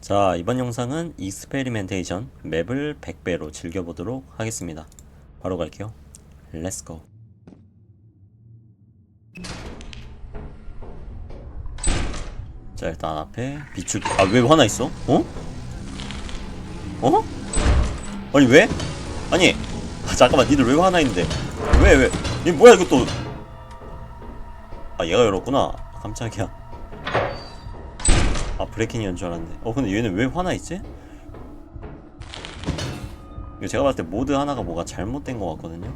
자 이번 영상은 익스페리멘테이션 맵을 100배로 즐겨보도록 하겠습니다 바로 갈게요 렛츠고 자 일단 앞에 비추기 아 왜 화나 있어? 어? 어? 아니 왜? 아니 아, 잠깐만 니들 왜 화나 있는데 왜 왜? 이 뭐야 이거 또 아 얘가 열었구나 깜짝이야 아 브레이킹이었는 줄 알았는데 어 근데 얘는 왜 화나 있지? 이거 제가 봤을 때 모드 하나가 뭐가 잘못된 것 같거든요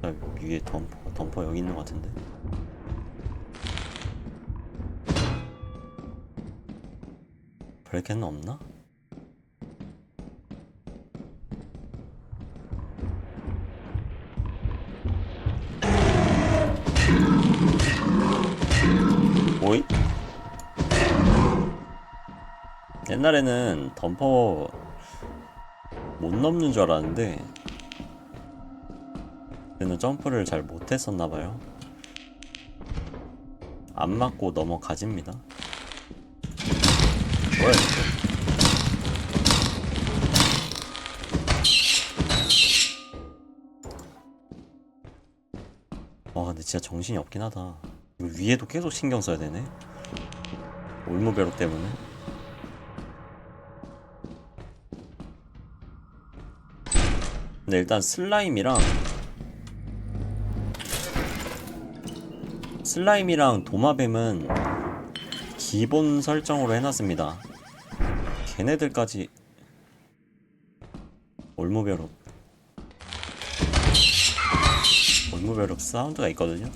아, 위에 덤퍼 덤퍼 여기 있는 것 같은데 브레이크는 없나? 뭐이? 옛날에는 덤퍼 못 넘는 줄 알았는데 그때는 점프를 잘 못했었나봐요. 안 맞고 넘어가집니다. 뭐야 이거? 와 근데 진짜 정신이 없긴 하다 위에도 계속 신경 써야 되네. 올무배로 때문에. 근데 일단 슬라임이랑 슬라임이랑 도마뱀은 기본 설정으로 해놨습니다. 걔네들까지 올무배로 올무배로 사운드가 있거든요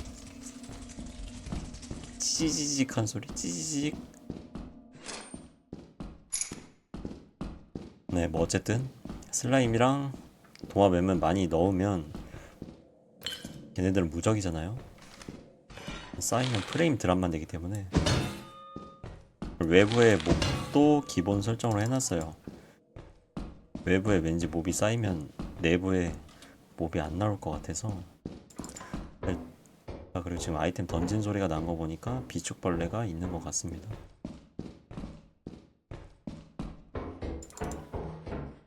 찌지직한 소리 찌지직. 네 뭐 어쨌든 슬라임이랑 도마뱀은 많이 넣으면 걔네들은 무적이잖아요. 쌓이면 프레임 드랍만 되기 때문에 외부의 몹도 기본 설정으로 해놨어요. 외부에 왠지 몹이 쌓이면 내부에 몹이 안 나올 것 같아서 아, 그리고 지금 아이템 던진 소리가 난 거 보니까 비축벌레가 있는 것 같습니다.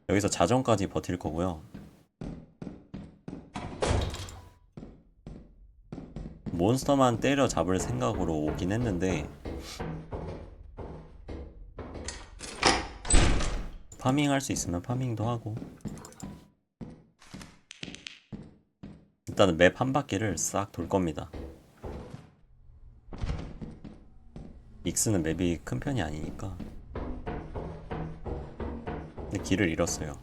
여기서 자정까지 버틸 거고요. 몬스터만 때려 잡을 생각으로 오긴 했는데 파밍 할 수 있으면 파밍도 하고 일단은 맵 한 바퀴를 싹 돌 겁니다. 익스는 맵이 큰 편이 아니니까. 근데 길을 잃었어요.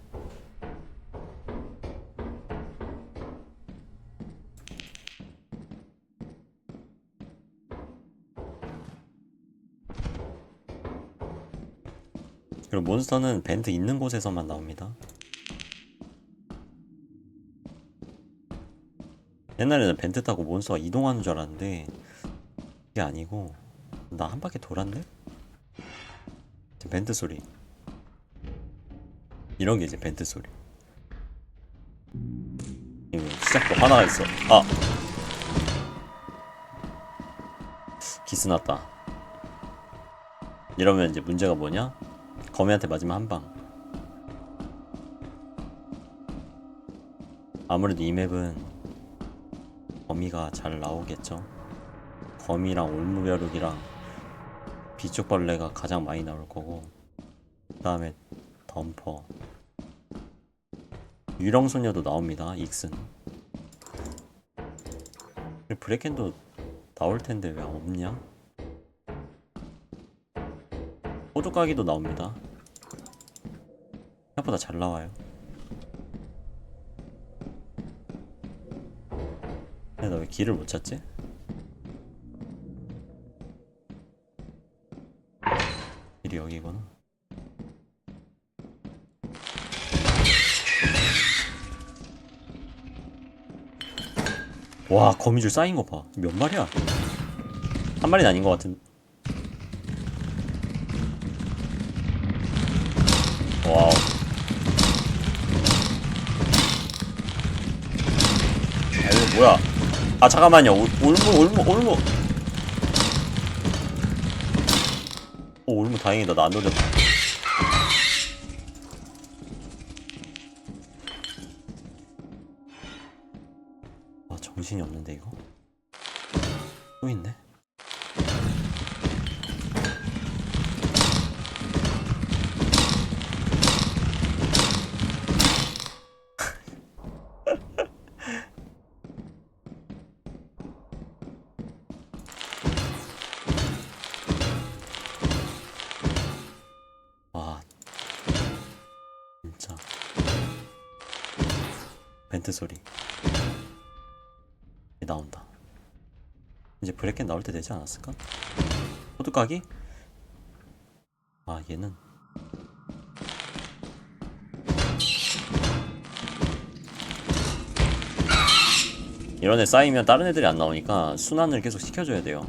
그리고 몬스터는 밴드 있는 곳에서만 나옵니다. 옛날에는 벤트 타고 몬스터가 이동하는 줄 알았는데 그게 아니고 나 한 바퀴 돌았네? 벤트 소리. 이런 게 이제 벤트 소리. 시작도 하나가 있어. 아! 기스 났다. 이러면 이제 문제가 뭐냐? 거미한테 맞으면 한방. 아무래도 이 맵은 거미가 잘 나오겠죠. 거미랑 올무벼룩이랑 비쪽벌레가 가장 많이 나올 거고 그 다음에 덤퍼 유령소녀도 나옵니다. 익슨 브레켄도 나올 텐데 왜 없냐? 호두까기도 나옵니다. 생각보다 잘 나와요. 야, 나왜 길을 못 찾지? 와, 거미줄 쌓인 거 봐. 몇 마리야? 한 마리는 아닌 것 같은. 와우. 뭐야 아 잠깐만요 올- 올무 올무 올무 오 올무 다행이다 나안 노렸다 정신이 없는데 이거? 또 있네? 벤트 소리 나온다 이제 브레켄 나올 때 되지 않았을까? 호두까기? 아 얘는 이런 애 쌓이면 다른 애들이 안 나오니까 순환을 계속 시켜줘야 돼요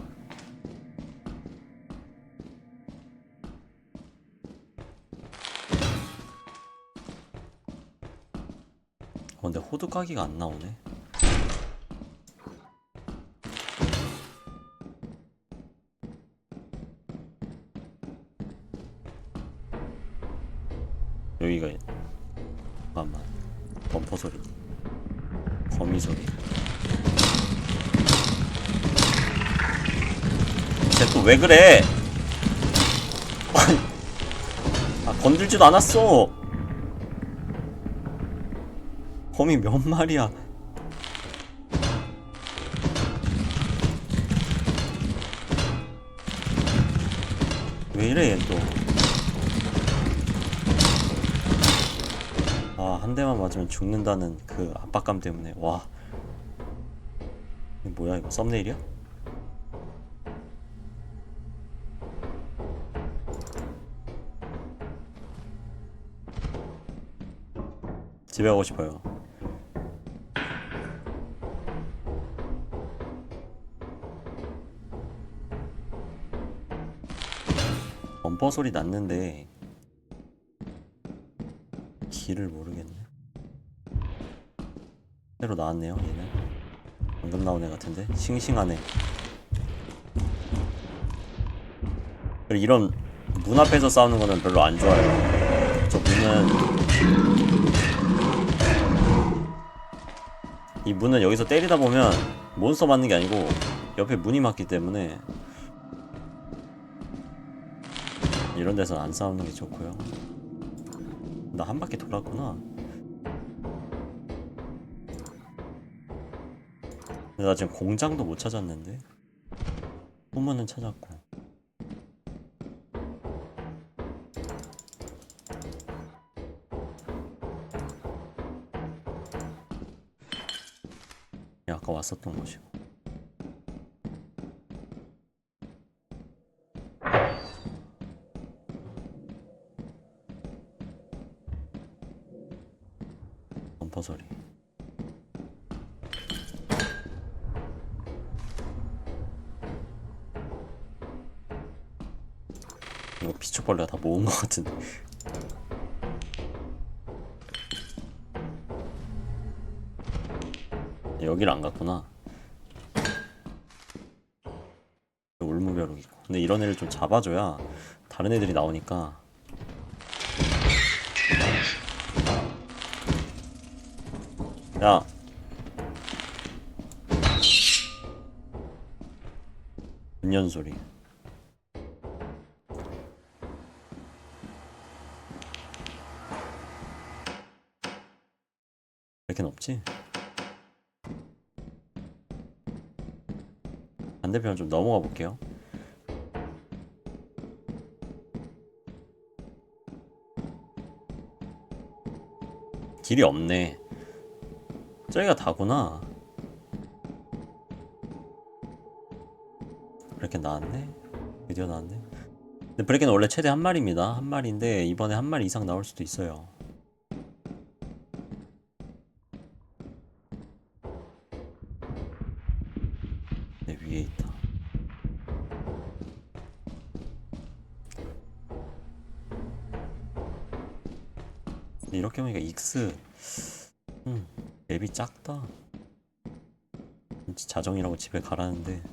어, 근데 호두까기가 안 나오네 거미 소리 쟤또왜 그래? 아 건들지도 않았어. 거미 몇 마리야? 왜 이래 얘또 아, 한 대만 맞으면 죽는다는 그 압박감 때문에 와. 이거 뭐야 이거 썸네일이야? 집에 가고 싶어요. 범퍼 소리 났는데 길을 모르겠네. 새로 나왔네요, 얘는. 방금 나온 애 같은데? 싱싱하네. 그리고 이런 문 앞에서 싸우는 거는 별로 안 좋아요. 저 문은 이 문은 여기서 때리다 보면 몬스터 맞는 게 아니고 옆에 문이 막기 때문에 이런 데서 안 싸우는 게 좋고요. 나 한 바퀴 돌았구나. 근데 나 지금 공장도 못 찾았는데. 후문은 찾았고. 야, 아까 왔었던 곳이고. 소리. 이거 비축벌레가 다 모은 것 같은데. 여기를 안 갔구나. 울무벼룩 있고. 근데 이런 애를 좀 잡아줘야 다른 애들이 나오니까. 야. 은연 소리. 이렇게 없지? 반대편 좀 넘어가 볼게요. 길이 없네. 저기가 다구나. 브레켄 나왔네. 드디어 나왔네. 근데 브레켄은 원래 최대 한 마리입니다. 한 마리인데 이번에 한 마리 이상 나올 수도 있어요. 내 위에 있다. 이렇게 보니까 익스 음 맵이 작다 자정이라고 집에 가라는데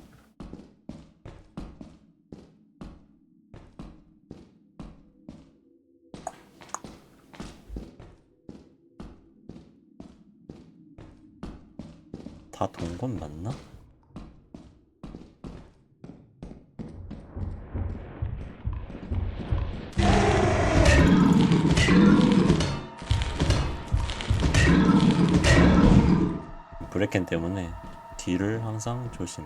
다 동건 맞나? 브레켄 때문에 뒤를 항상 조심.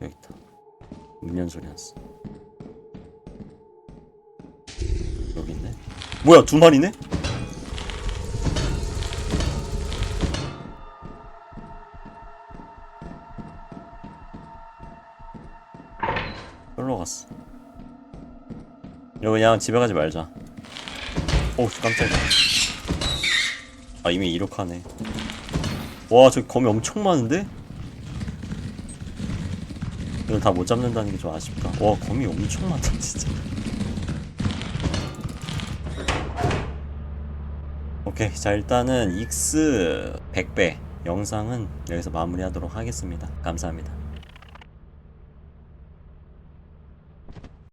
여기 있다. 문연 소리 났어. 여기 있네. 뭐야 두 마리네? 이거 그냥 집에 가지 말자. 오, 깜짝이야. 아, 이미 이륙하네. 와, 저기 거미 엄청 많은데? 이걸 다못 잡는다는 게 좀 아쉽다. 와, 거미 엄청 많다, 진짜. 오케이. 자, 일단은 익스 100배 영상은 여기서 마무리하도록 하겠습니다. 감사합니다.